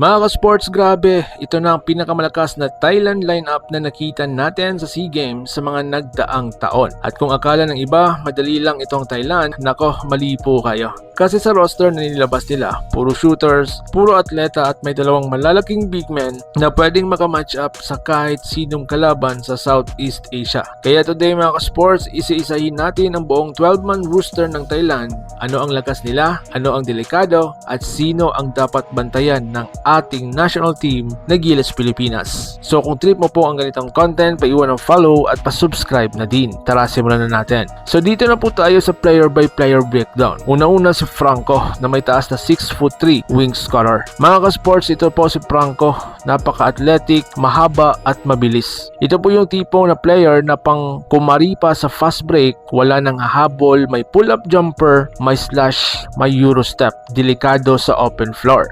Mga ka-sports, grabe, ito na ang pinakamalakas na Thailand lineup na nakita natin sa SEA Games sa mga nagdaang taon. At kung akala ng iba, madali lang itong Thailand, nako, mali po kayo. Kasi sa roster na nilabas nila, puro shooters, puro atleta at may dalawang malalaking big men na pwedeng makamatch up sa kahit sinong kalaban sa Southeast Asia. Kaya today mga ka-sports, isa-isahin natin ang buong 12-man roster ng Thailand, ano ang lakas nila, ano ang delikado, at sino ang dapat bantayan ng ating national team na Gilas Pilipinas. So kung trip mo po ang ganitong content, paiwan ng follow at pa-subscribe na din. Tara, simulan na natin. So dito na po tayo sa player by player breakdown. Una-una si Franco na may taas na 6 foot 3 wing scorer. Mga ka-sports, ito po si Franco. Napaka-athletic, mahaba at mabilis. Ito po yung tipo na player na pang kumari pa sa fast break, wala nang habol, may pull-up jumper, may slash, may euro step. Delikado sa open floor.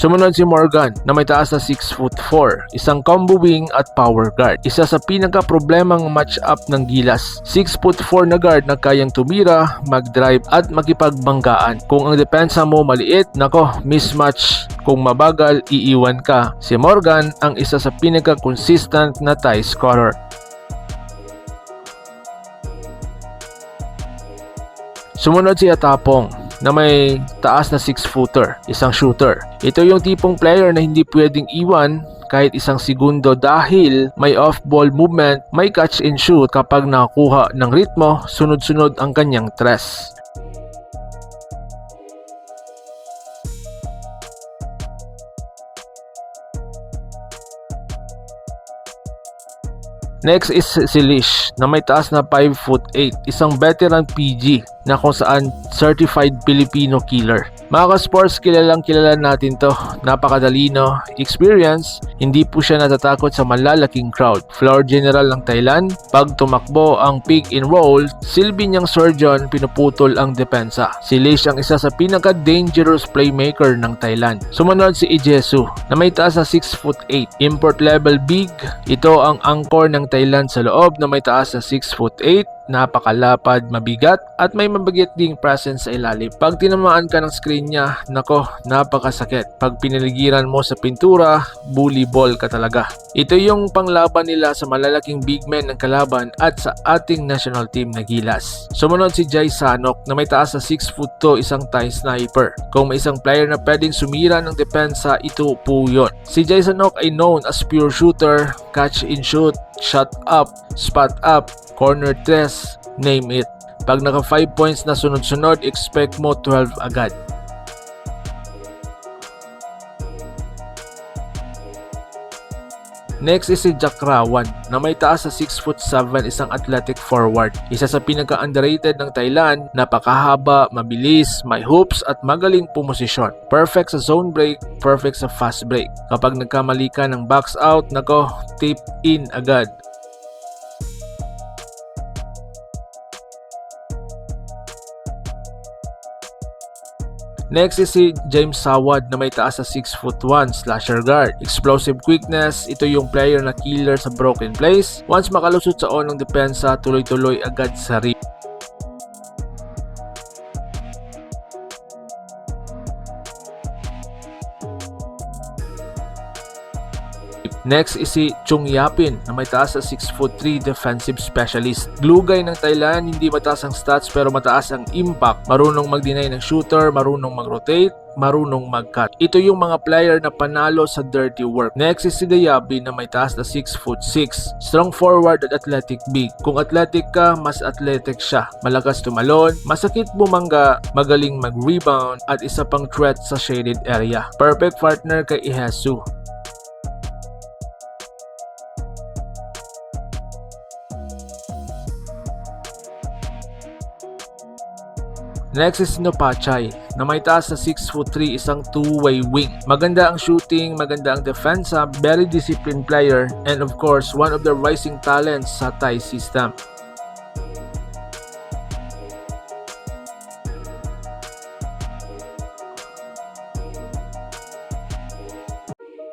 Sumunod si Morgan na may taas na 6 foot 4, isang combo wing at power guard. Isa sa pinaka-problemang match-up ng Gilas. 6 foot 4 na guard na kayang tumira, mag-drive at makipagbanggaan. Kung ang depensa mo maliit, nako, mismatch. Kung mabagal, iiwan ka. Si Morgan ang isa sa pinaka-consistent na tie scorer. Sumunod si Atapong na may taas na 6-footer, isang shooter. Ito yung tipong player na hindi pwedeng iwan kahit isang segundo dahil may off-ball movement, may catch and shoot kapag nakakuha ng ritmo, sunod-sunod ang kanyang tres. Next is si Lish na may taas na 5 foot 8, isang veteran PG na kung saan certified Filipino killer. Mga ka-sports, kilalang kilala natin to. Napakadalino, experience, hindi po siya natatakot sa malalaking crowd. Floor general ng Thailand, pag tumakbo ang pick and roll, silbi niyang surgeon, pinuputol ang depensa. Si Lish ang isa sa pinaka-dangerous playmaker ng Thailand. Sumunod si Ijesu na may taas na 6 foot 8, import level big. Ito ang angkor ng Thailand sa loob na may taas na 6 foot 8, napakalapad, mabigat, at may mabigat ding presence sa ilalim. Pag tinamaan ka ng screen niya, nako, napakasakit. Pag pinaligiran mo sa pintura, bully ball ka talaga. Ito yung panglaban nila sa malalaking big men ng kalaban at sa ating national team na Gilas. Sumunod si Jai Sanok na may taas na 6 foot 2, isang tie sniper. Kung may isang player na pwedeng sumira ng depensa, ito po yun. Si Jai Sanok ay known as pure shooter, catch and shoot, shot up, spot up, corner test, name it. Pag naka 5 points na sunod-sunod, expect mo 12 agad. Next is si Jack Rawan na may taas sa 6 foot 7 isang athletic forward. Isa sa pinaka-underrated ng Thailand, napakahaba, mabilis, may hoops at magaling pumosisyon. Perfect sa zone break, perfect sa fast break. Kapag nagkamali ka ng box out, nako, tip in agad. Next is si James Sawad na may taas sa 6 foot 1 slasher guard. Explosive quickness, ito yung player na killer sa broken place. Once makalusot sa on ng depensa, tuloy-tuloy agad sa rip. Next is si Chung Yapin na may taas sa 6 foot 3 defensive specialist. Glugay ng Thailand, hindi mataas ang stats pero mataas ang impact. Marunong mag-deny ng shooter, marunong mag-rotate, marunong mag-cut. Ito yung mga player na panalo sa dirty work. Next is si Dayabi na may taas na 6 foot 6. Strong forward at athletic big. Kung athletic ka, mas athletic siya. Malakas tumalon, masakit bumangga, magaling mag-rebound, at isa pang threat sa shaded area. Perfect partner kay Ihesu. Next is Nopachay na may taas na 6 foot 3 isang two-way wing. Maganda ang shooting, maganda ang defensa, very disciplined player, and of course, one of the rising talents sa Thai system.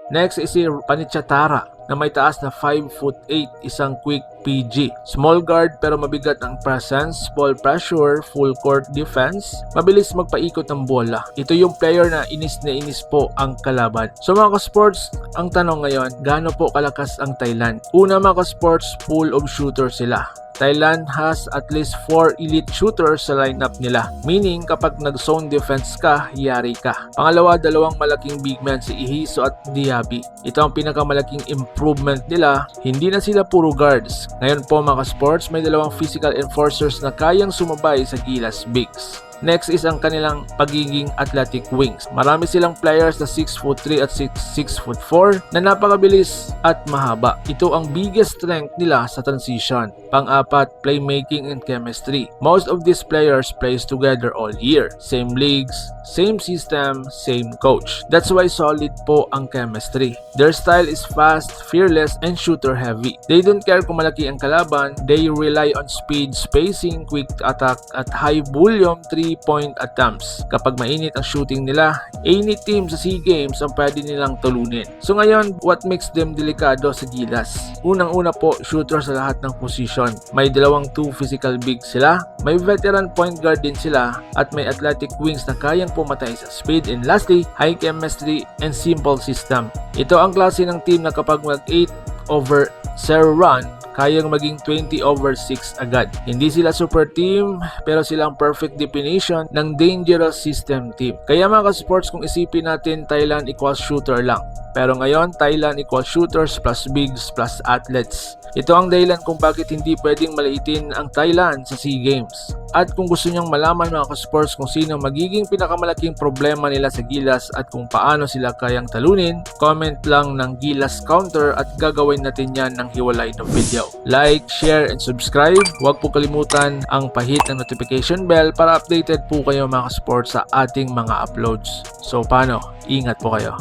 Next is si Panichatara na may taas na 5 foot 8, isang quick PG. Small guard pero mabigat ang presence, ball pressure, full court defense, mabilis magpaikot ng bola. Ito yung player na inis na inis po ang kalaban. So mga ka-sports, ang tanong ngayon, gaano po kalakas ang Thailand? Una mga ka-sports, full of shooter sila. Thailand has at least 4 elite shooters sa lineup nila. Meaning, kapag nag-zone defense ka, yari ka. Pangalawa, dalawang malaking big men si Ihiso at Diaby. Ito ang pinakamalaking improvement nila. Hindi na sila puro guards. Ngayon po mga sports, may dalawang physical enforcers na kayang sumabay sa Gilas Bigs. Next is ang kanilang pagiging athletic wings. Marami silang players na 6 foot 3 at 6, 6 foot 4 na napakabilis at mahaba. Ito ang biggest strength nila sa transition. Pang-apat, playmaking and chemistry. Most of these players plays together all year. Same leagues, same system, same coach. That's why solid po ang chemistry. Their style is fast, fearless, and shooter heavy. They don't care kung malaki ang kalaban, they rely on speed, spacing, quick attack, at high volume 3-point attempts. Kapag mainit ang shooting nila, any team sa SEA Games ang pwede nilang tulunin. So ngayon, what makes them delikado sa Gilas? Unang-una po, shooter sa lahat ng position. May dalawang two physical bigs sila, may veteran point guard din sila, at may athletic wings na kayang pumatay sa speed. And lastly, high chemistry and simple system. Ito ang klase ng team na kapag mag 8 over 0 run, kayang maging 20 over 6 agad. Hindi sila super team, pero silang perfect definition ng dangerous system team. Kaya mga ka-sports, kung isipin natin Thailand equals shooter lang. Pero ngayon, Thailand equals shooters plus bigs plus athletes. Ito ang dahilan kung bakit hindi pwedeng maliitin ang Thailand sa SEA Games. At kung gusto nyong malaman mga ka-sports kung sino magiging pinakamalaking problema nila sa Gilas at kung paano sila kayang talunin, comment lang ng Gilas Counter at gagawin natin yan ng hiwalay na video. Like, share, and subscribe. Huwag po kalimutan ang pahit ng notification bell para updated po kayo mga ka-sports sa ating mga uploads. So paano? Ingat po kayo.